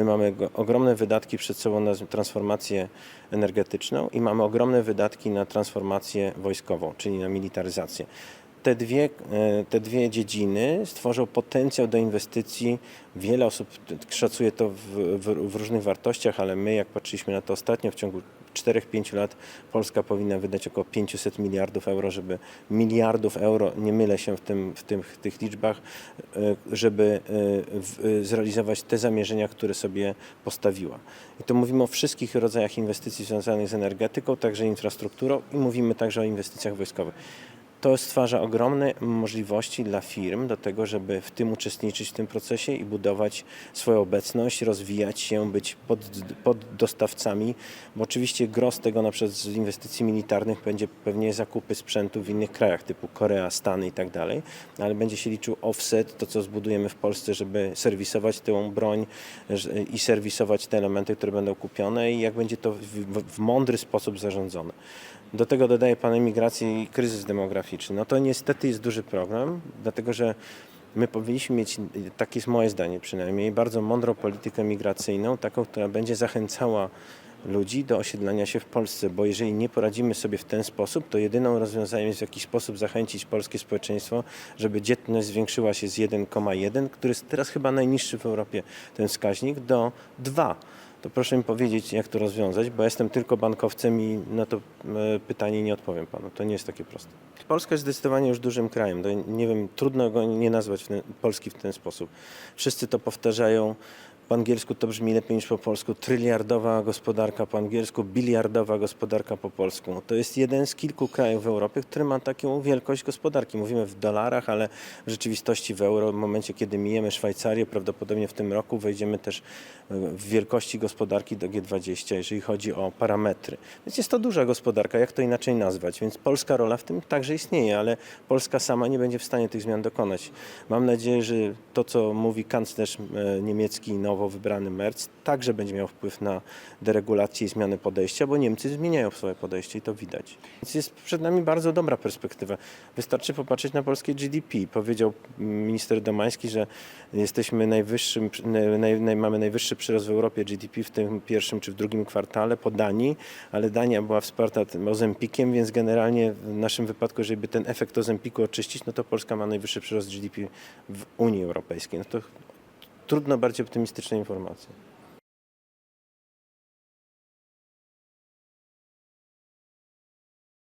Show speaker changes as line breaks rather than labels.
My mamy ogromne wydatki przed sobą na transformację energetyczną i mamy ogromne wydatki na transformację wojskową, czyli na militaryzację. Te dwie, e, te dwie dziedziny stworzą potencjał do inwestycji. Wiele osób szacuje to w, w, w różnych wartościach, ale my, jak patrzyliśmy na to ostatnio, w ciągu 4-5 lat Polska powinna wydać około 500 miliardów euro, żeby miliardów euro, nie mylę się w, tym, w tym, tych liczbach, e, żeby e, zrealizować te zamierzenia, które sobie postawiła. I to mówimy o wszystkich rodzajach inwestycji związanych z energetyką, także infrastrukturą i mówimy także o inwestycjach wojskowych. To stwarza ogromne możliwości dla firm do tego, żeby w tym uczestniczyć w tym procesie i budować swoją obecność, rozwijać się, być pod, pod dostawcami, bo oczywiście gros tego na przykład z inwestycji militarnych będzie pewnie zakupy sprzętu w innych krajach typu Korea, Stany i tak dalej, ale będzie się liczył offset, to co zbudujemy w Polsce, żeby serwisować tę broń i serwisować te elementy, które będą kupione i jak będzie to w, w mądry sposób zarządzone. Do tego dodaje Pan emigrację i kryzys demograficzny. No to niestety jest duży problem, dlatego że my powinniśmy mieć, takie jest moje zdanie przynajmniej, bardzo mądrą politykę migracyjną, taką, która będzie zachęcała ludzi do osiedlania się w Polsce, bo jeżeli nie poradzimy sobie w ten sposób, to jedyną rozwiązaniem jest w jakiś sposób zachęcić polskie społeczeństwo, żeby dzietność zwiększyła się z 1,1, który jest teraz chyba najniższy w Europie ten wskaźnik, do 2 to proszę mi powiedzieć, jak to rozwiązać, bo jestem tylko bankowcem i na to e, pytanie nie odpowiem panu. To nie jest takie proste. Polska jest zdecydowanie już dużym krajem. To nie wiem, trudno go nie nazwać w ten, Polski w ten sposób. Wszyscy to powtarzają. Po angielsku to brzmi lepiej niż po polsku. Tryliardowa gospodarka po angielsku, biliardowa gospodarka po polsku. To jest jeden z kilku krajów w Europie, który ma taką wielkość gospodarki. Mówimy w dolarach, ale w rzeczywistości w euro. W momencie, kiedy mijemy Szwajcarię, prawdopodobnie w tym roku wejdziemy też w wielkości gospodarki do G20, jeżeli chodzi o parametry. Więc jest to duża gospodarka, jak to inaczej nazwać. Więc polska rola w tym także istnieje, ale Polska sama nie będzie w stanie tych zmian dokonać. Mam nadzieję, że to, co mówi kanclerz e, niemiecki nowo wybrany Merz, także będzie miał wpływ na deregulację i zmianę podejścia, bo Niemcy zmieniają swoje podejście i to widać. Więc jest przed nami bardzo dobra perspektywa. Wystarczy popatrzeć na polskie GDP. Powiedział minister Domański, że jesteśmy najwyższym, naj, naj, mamy najwyższy przyrost w Europie GDP w tym pierwszym czy w drugim kwartale po Danii, ale Dania była wsparta Ozempikiem, więc generalnie w naszym wypadku, jeżeli by ten efekt Ozempiku oczyścić, no to Polska ma najwyższy przyrost GDP w Unii Europejskiej. No to trudno bardziej optymistyczne informacje.